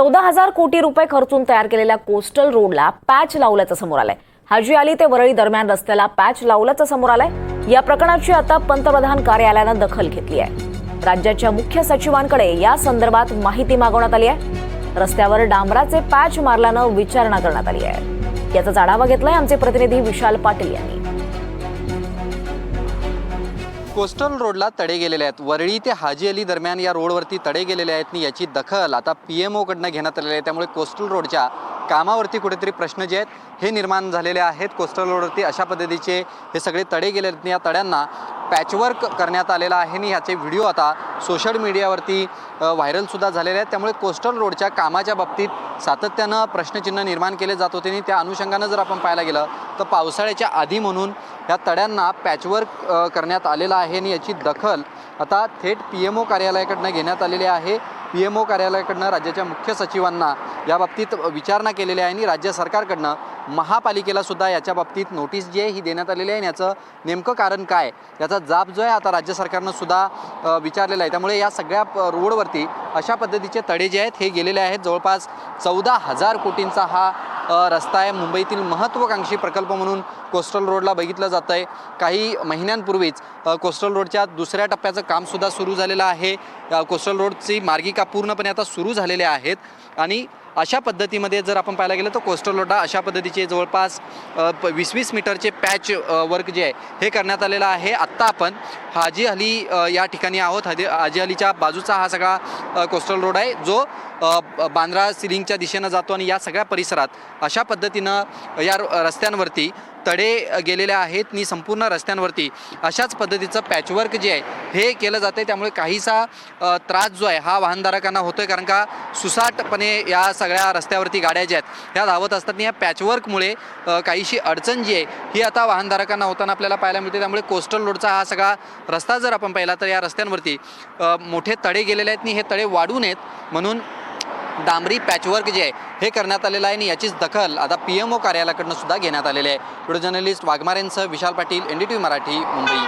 चौदा हजार कोटी रुपये खर्चून तयार केलेल्या कोस्टल रोडला पॅच लावल्याचं समोर आलंय. हाजी अली ते वरळी दरम्यान रस्त्याला पॅच लावल्याचं समोर आलंय. या प्रकरणाची आता पंतप्रधान कार्यालयानं दखल घेतली आहे. राज्याच्या मुख्य सचिवांकडे या संदर्भात माहिती मागवण्यात आली आहे. रस्त्यावर डांबराचे पॅच मारल्यानं विचारणा करण्यात आली आहे. याचा आढावा घेतलाय आमचे प्रतिनिधी विशाल पाटील यांनी. कोस्टल रोडला तडे गेलेले आहेत. वरळी ते हाजी अली दरम्यान या रोडवरती तडे गेलेले आहेत आणि याची दखल आता पी एम ओकडनं घेण्यात आलेली आहे. त्यामुळे कोस्टल रोडच्या कामावरती कुठेतरी प्रश्न जे आहेत हे निर्माण झालेले आहेत. कोस्टल रोडवरती अशा पद्धतीचे हे सगळे तडे गेले आहेत आणि या तड्यांना पॅचवर्क करण्यात आलेला आहे आणि ह्याचे व्हिडिओ आता सोशल मीडियावरती व्हायरलसुद्धा झालेले आहेत. त्यामुळे कोस्टल रोडच्या कामाच्या बाबतीत सातत्यानं प्रश्नचिन्ह निर्माण केले जात होते आणि त्या अनुषंगानं जर आपण पाहायला गेलं तर पावसाळ्याच्या आधी म्हणून या तड्यांना पॅचवर्क करण्यात आलेलं आहे आणि याची दखल आता थेट पी एम ओ कार्यालयाकडनं घेण्यात आलेली आहे. पी एम ओ कार्यालयाकडनं राज्याच्या मुख्य सचिवांना या बाबतीत विचारणा केलेली आहे आणि राज्य सरकारकडनं महापालिकेला सुद्धा याच्या बाबतीत नोटीस जी आहे ही देण्यात आलेली आहे आणि याचं नेमकं कारण काय? याचा जाब जो आहे आता राज्य सरकारनं सुद्धा विचारलेला आहे. त्यामुळे या सगळ्या रोडवरती अशा पद्धतीचे तडे जे आहेत हे गेलेले आहेत. जवळपास चौदा हजार कोटींचा हा रस्ता आहे. मुंबईतील महत्त्वाकांक्षी प्रकल्प म्हणून कोस्टल रोडला बघितलं जातं आहे काही महिन्यांपूर्वीच कोस्टल रोडच्या दुसऱ्या टप्प्याचं कामसुद्धा सुरू झालेलं आहे. कोस्टल रोडची मार्गिका पूर्णपणे आता सुरू झालेल्या आहेत. आणि अशा पद्धतीमध्ये जर आपण पाहायला गेलं तर कोस्टल लोटा अशा पद्धतीचे जवळपास प- वीस वीस मीटरचे पॅच वर्क जे आहे हे करण्यात आलेलं आहे. आत्ता आपण हाजी अली या ठिकाणी आहोत. हाजी हाजी अलीच्या बाजूचा हा सगळा कोस्टल रोड आहे जो ब- बांद्रा सिलिंगच्या दिशेनं जातो आणि या सगळ्या परिसरात अशा पद्धतीनं या र- रस्त्यांवरती तडे गेलेले आहेत नी संपूर्ण रस्त्यांवरती. अशाच पद्धतीचं पॅचवर्क जे आहे हे केलं जातं त्यामुळे काहीसा त्रास जो आहे हा वाहनधारकांना होतो आहे कारण का सुसाटपणे या सगळ्या रस्त्यावरती गाड्या ज्या आहेत ह्या धावत असतात आणि या पॅचवर्कमुळे काहीशी अडचण जी आहे ही आता वाहनधारकांना होताना आपल्याला पाहायला मिळते. त्यामुळे कोस्टल रोडचा हा सगळा रस्ता जर आपण पाहिला तर या रस्त्यांवरती मोठे तडे गेलेले आहेत. आणि हे तडे वाढू नयेत. म्हणून डांबरी पॅचवर्क जे आहे हे करण्यात आलेलं आहे आणि याचीच दखल आता पी एम ओ कार्यालयाकडनं सुद्धा घेण्यात आलेली आहे. Video journalist वाघमारेंसह Vishal Patil N D T V Marathi Mumbai.